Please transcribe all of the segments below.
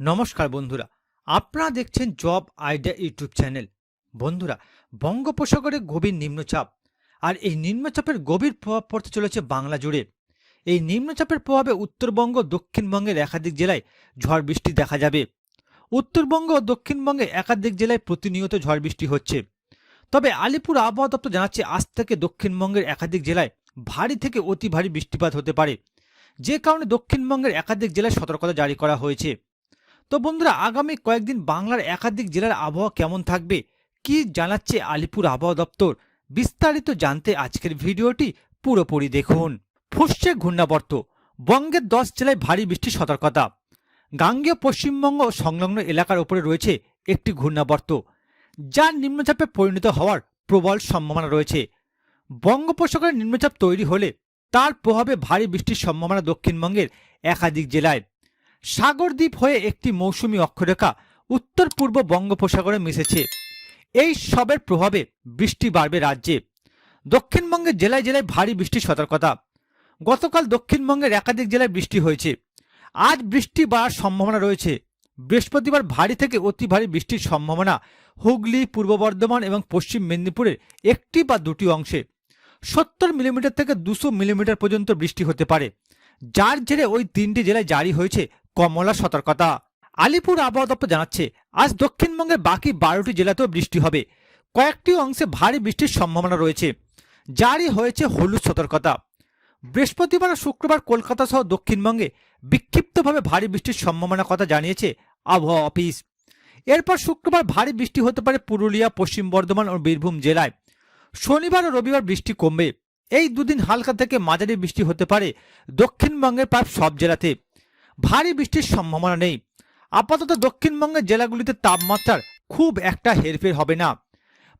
নমস্কার বন্ধুরা, আপনারা দেখছেন জব আইডিয়া ইউটিউব চ্যানেল। বন্ধুরা, বঙ্গোপসাগরে গভীর নিম্নচাপ আর এই নিম্নচাপের গভীর প্রভাব পড়তে চলেছে বাংলা জুড়ে। এই নিম্নচাপের প্রভাবে উত্তরবঙ্গ দক্ষিণবঙ্গের একাধিক জেলায় ঝড় বৃষ্টি দেখা যাবে। উত্তরবঙ্গ ও দক্ষিণবঙ্গে একাধিক জেলায় প্রতিনিয়ত ঝড় বৃষ্টি হচ্ছে। তবে আলিপুর আবহাওয়া দপ্তর জানাচ্ছে, আজ থেকে দক্ষিণবঙ্গের একাধিক জেলায় ভারী থেকে অতি ভারী বৃষ্টিপাত হতে পারে। যে কারণে দক্ষিণবঙ্গের একাধিক জেলায় সতর্কতা জারি করা হয়েছে। তো বন্ধুরা, আগামী কয়েকদিন বাংলার একাধিক জেলার আবহাওয়া কেমন থাকবে? কি জানাচ্ছে আলিপুর আবহাওয়া দপ্তর? বিস্তারিত জানতে আজকের ভিডিওটি পুরোপুরি দেখুন। ফুসছে ঘূর্ণাবর্ত। বঙ্গের দশ জেলায় ভারী বৃষ্টির সতর্কতা। গাঙ্গেয় পশ্চিমবঙ্গ সংলগ্ন এলাকার উপরে রয়েছে একটি ঘূর্ণাবর্ত যার নিম্নচাপে পরিণত হওয়ার প্রবল সম্ভাবনা রয়েছে। বঙ্গোপসাগরের নিম্নচাপ তৈরি হলে তার প্রভাবে ভারী বৃষ্টির সম্ভাবনা দক্ষিণবঙ্গের একাধিক জেলায়। সাগরদ্বীপ হয়ে একটি মৌসুমি অক্ষরেখা উত্তর পূর্ব বঙ্গোপসাগরে মিশেছে। এই সবের প্রভাবে বৃষ্টি বাড়বে রাজ্যে। দক্ষিণবঙ্গের জেলায় জেলায় ভারী বৃষ্টির সতর্কতা। গতকাল দক্ষিণবঙ্গের একাধিক জেলায় বৃষ্টি হয়েছে। আজ বৃষ্টি বাড়ার সম্ভাবনা রয়েছে। বৃহস্পতিবার ভারী থেকে অতি ভারী বৃষ্টির সম্ভাবনা হুগলি, পূর্ব বর্ধমান এবং পশ্চিম মেদিনীপুরের একটি বা দুটি অংশে। সত্তর মিলিমিটার থেকে দুশো মিলিমিটার পর্যন্ত বৃষ্টি হতে পারে। যার জেরে ওই তিনটি জেলায় জারি হয়েছে কমলা সতর্কতা। আলিপুর আবহাওয়া দপ্তর জানাচ্ছে, আজ দক্ষিণবঙ্গের বাকি বারোটি জেলাতেও বৃষ্টি হবে। কয়েকটি অংশে ভারী বৃষ্টির সম্ভাবনা রয়েছে। জারি হয়েছে হলুদ সতর্কতা। বৃহস্পতিবার ও শুক্রবার কলকাতা সহ দক্ষিণবঙ্গে বিক্ষিপ্তভাবে ভারী বৃষ্টির সম্ভাবনার কথা জানিয়েছে আবহাওয়া অফিস। এরপর শুক্রবার ভারী বৃষ্টি হতে পারে পুরুলিয়া, পশ্চিম বর্ধমান ও বীরভূম জেলায়। শনিবার ও রবিবার বৃষ্টি কমবে। এই দুদিন হালকা থেকে মাঝারি বৃষ্টি হতে পারে দক্ষিণবঙ্গের প্রায় সব জেলাতে। ভারী বৃষ্টির সম্ভাবনা নেই। আপাতত দক্ষিণবঙ্গের জেলাগুলিতে তাপমাত্রার খুব একটা হেরফের হবে না।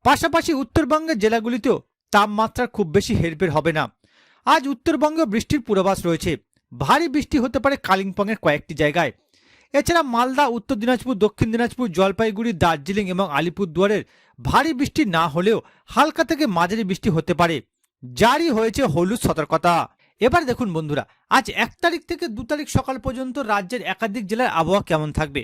পাশাপাশি উত্তরবঙ্গের জেলাগুলিতেও তাপমাত্রার খুব বেশি হেরফের হবে না। আজ উত্তরবঙ্গে বৃষ্টির পূর্বাভাস রয়েছে। ভারী বৃষ্টি হতে পারে কালিম্পংয়ের কয়েকটি জায়গায়। এছাড়া মালদা, উত্তর দিনাজপুর, দক্ষিণ দিনাজপুর, জলপাইগুড়ি, দার্জিলিং এবং আলিপুরদুয়ারের ভারী বৃষ্টি না হলেও হালকা থেকে মাঝারি বৃষ্টি হতে পারে। জারি হয়েছে হলুদ সতর্কতা। এবার দেখুন বন্ধুরা, আজ এক তারিখ থেকে দু তারিখ সকাল পর্যন্ত রাজ্যের একাধিক জেলার আবহাওয়া কেমন থাকবে?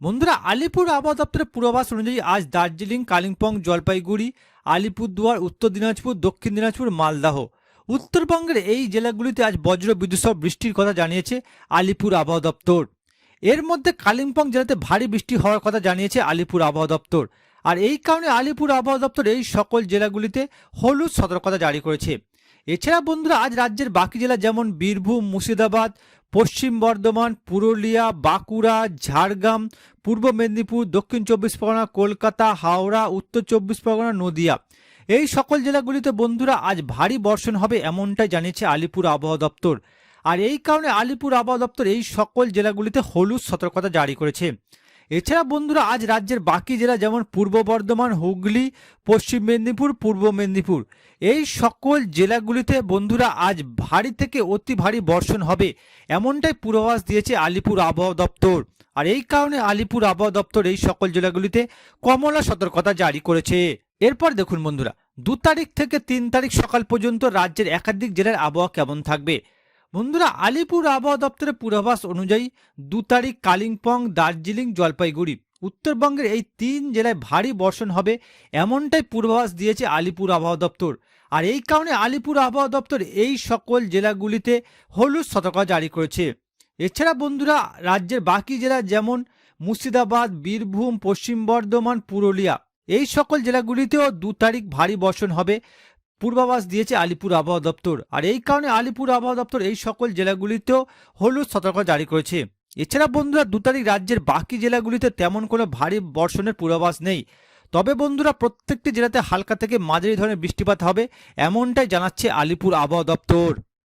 বন্ধুরা, আলিপুর আবহাওয়া দপ্তরের পূর্বাভাস অনুযায়ী আজ দার্জিলিং, কালিম্পং, জলপাইগুড়ি, আলিপুরদুয়ার, উত্তর দিনাজপুর, দক্ষিণ দিনাজপুর, মালদাহ। উত্তরবঙ্গের এই জেলাগুলিতে আজ বজ্র বিদ্যুৎ সহ বৃষ্টির কথা জানিয়েছে আলিপুর আবহাওয়া দপ্তর। এর মধ্যে কালিম্পং জেলাতে ভারী বৃষ্টি হওয়ার কথা জানিয়েছে আলিপুর আবহাওয়া দপ্তর। আর এই কারণে আলিপুর আবহাওয়া দপ্তর এই সকল জেলাগুলিতে হলুদ সতর্কতা জারি করেছে। এছাড়া বন্ধুরা, আজ রাজ্যের বাকি জেলা যেমন বীরভূম, মুর্শিদাবাদ, পশ্চিম বর্ধমান, পুরুলিয়া, বাঁকুড়া, ঝাড়গ্রাম, পূর্ব মেদিনীপুর, দক্ষিণ চব্বিশ পরগনা, কলকাতা, হাওড়া, উত্তর চব্বিশ পরগনা, নদিয়া। এই সকল জেলাগুলিতে বন্ধুরা, আজ ভারী বর্ষণ হবে এমনটাই জানিয়েছে আলিপুর আবহাওয়া দপ্তর। আর এই কারণে আলিপুর আবহাওয়া দপ্তর এই সকল জেলাগুলিতে হলুদ সতর্কতা জারি করেছে। এছাড়া বন্ধুরা, আজ রাজ্যের বাকি জেলা যেমন পূর্ব বর্ধমান, হুগলি, পশ্চিম মেদিনীপুর, পূর্ব মেদিনীপুর। এই সকল জেলাগুলিতে বন্ধুরা, আজ ভারী থেকে অতি ভারী বর্ষণ হবে। এমনটাই পূর্বাভাস দিয়েছে আলিপুর আবহাওয়া দপ্তর। আর এই কারণে আলিপুর আবহাওয়া দপ্তর এই সকল জেলাগুলিতে কমলা সতর্কতা জারি করেছে। এরপর দেখুন বন্ধুরা, দু তারিখ থেকে তিন তারিখ সকাল পর্যন্ত রাজ্যের একাধিক জেলার আবহাওয়া কেমন থাকবে? বন্ধুরা, আলিপুর আবহাওয়া দপ্তরের পূর্বাভাস অনুযায়ী দু তারিখ কালিম্পং, দার্জিলিং, জলপাইগুড়ি। উত্তরবঙ্গের এই তিন জেলায় ভারী বর্ষণ হবে এমনটাই পূর্বাভাস দিয়েছে আলিপুর আবহাওয়া দপ্তর। আর এই কারণে আলিপুর আবহাওয়া দপ্তর এই সকল জেলাগুলিতে হলুদ সতর্কতা জারি করেছে। এছাড়া বন্ধুরা, রাজ্যের বাকি জেলা যেমন মুর্শিদাবাদ, বীরভূম, পশ্চিম বর্ধমান, পুরুলিয়া, এই সকল জেলাগুলিতেও দু তারিখ ভারী বর্ষণ হবে। পূর্বাভাস দিয়েছে আলিপুর আবহাওয়া দপ্তর। আর এই কারণে আলিপুর আবহাওয়া দপ্তর এই সকল জেলাগুলিতেও হলুদ সতর্কতা জারি করেছে। এছাড়া বন্ধুরা, দু তারিখ রাজ্যের বাকি জেলাগুলিতে তেমন কোনো ভারী বর্ষণের পূর্বাভাস নেই। তবে বন্ধুরা, প্রত্যেকটি জেলাতে হালকা থেকে মাঝারি ধরনের বৃষ্টিপাত হবে, এমনটাই জানাচ্ছে আলিপুর আবহাওয়া দপ্তর।